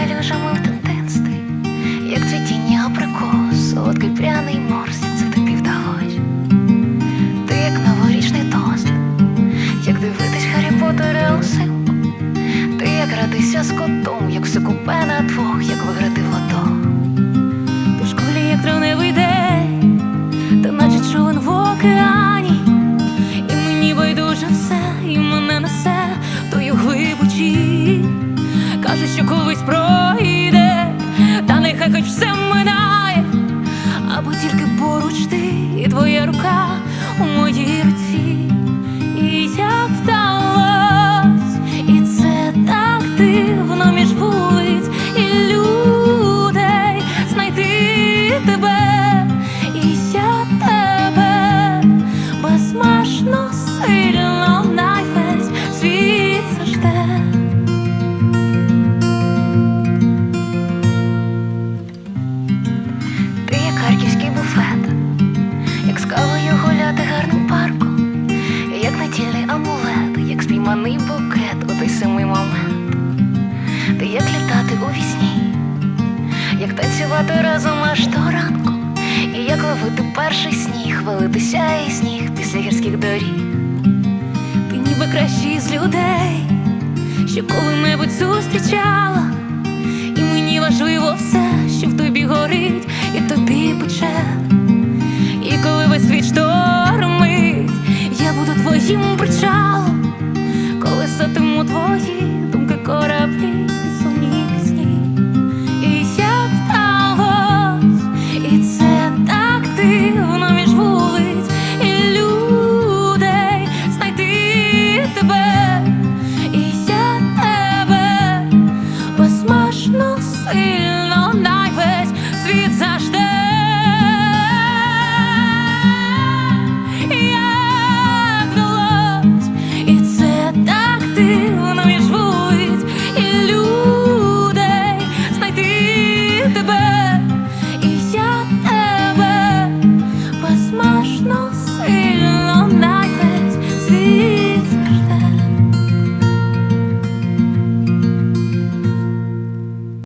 калюжами в дитинстві, як цвітіння абрикос, солодкий пряний мор. Каже, що колись пройде, та нехай хоч все минає, аби тільки поруч ти і твоя рука у моїй руці. І як вдалось, і це так дивно між вулиць і людей. Знайти тебе, танцювати разом аж до ранку, і як ловити перший сніг, валитися і сніг після гірських доріг. Ти ніби кращий з людей, що коли-небудь зустрічала, і мені важливо все, що в тобі горить, і тобі пече. І коли весь світ штормить, я буду твоїм причалом, колесатиму твої